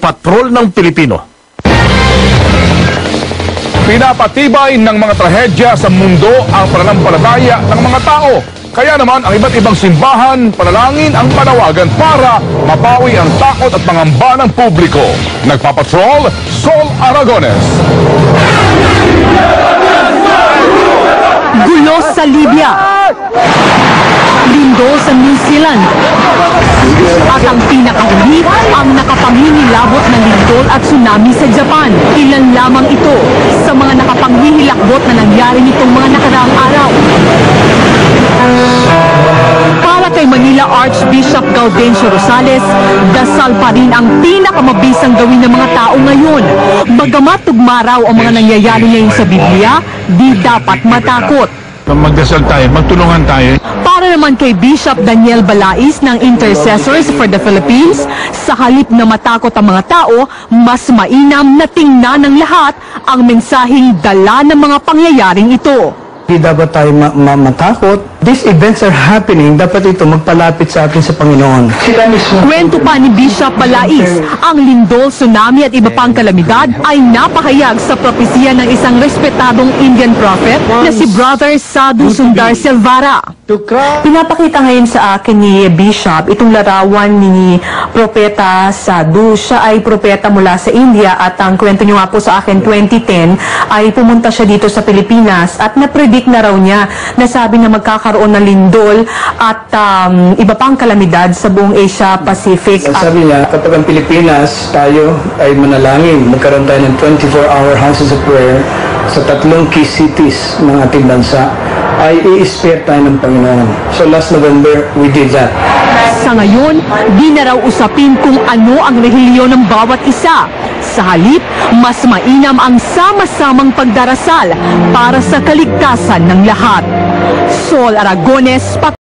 patrol ng Pilipino. Pinapatibay ng mga trahedya sa mundo ang pananampalataya ng mga tao. Kaya naman ang iba't ibang simbahan, panalangin ang panawagan para mapawi ang takot at pangamba ng publiko. Nagpapatrol, Sol Aragones. Gulo sa Libya. Lindol sa New Zealand. At ang pinakahuli, ang nakapanghinilabot na lindol at tsunami sa Japan. Ilan lamang ito sa mga nakapanghihilakbot na nangyari nitong mga nakaraang araw. Para kay Manila Archbishop Gaudencio Rosales, dasal pa rin ang pinakamabisang gawin ng mga tao ngayon. Bagamat tugmaraw ang mga nangyayari ngayon sa Biblia, di dapat matakot. Magdasal tayo, magtulungan tayo. Para naman kay Bishop Daniel Balais ng Intercessors for the Philippines, sa halip na matakot ang mga tao, mas mainam na tingnan ng lahat ang mensaheng dala ng mga pangyayaring ito. Hindi dapat tayo ma- ma- matakot. These events are happening. Dapat ito magpalapit sa atin sa Panginoon. Sila mismo. Kwento pa ni Bishop Balais, ang lindol, tsunami at iba pang kalamidad ay napahayag sa propesya ng isang respetadong Indian prophet na si Brother Sadhu Sundar Silvara. Pinapakita ngayon sa akin ni Bishop itong larawan ni Propeta Sadhu. Siya ay propeta mula sa India at ang kwento niyo nga po sa akin 2010 ay pumunta siya dito sa Pilipinas at na-predict na raw niya na sabi na magkakaroon ng lindol at um, iba pang kalamidad sa buong Asia Pacific. Ang sabi niya, kapag ang Pilipinas, tayo ay manalangin. Magkaroon tayo ng 24-hour houses of prayer sa tatlong key cities ng ating bansa ay i-spare tayo ng Panginoon. So last November, we did that. Sa ngayon, di na raw usapin kung ano ang relihiyon ng bawat isa. Sa halip, mas mainam ang sama-samang pagdarasal para sa kaligtasan ng lahat. Sol Aragones,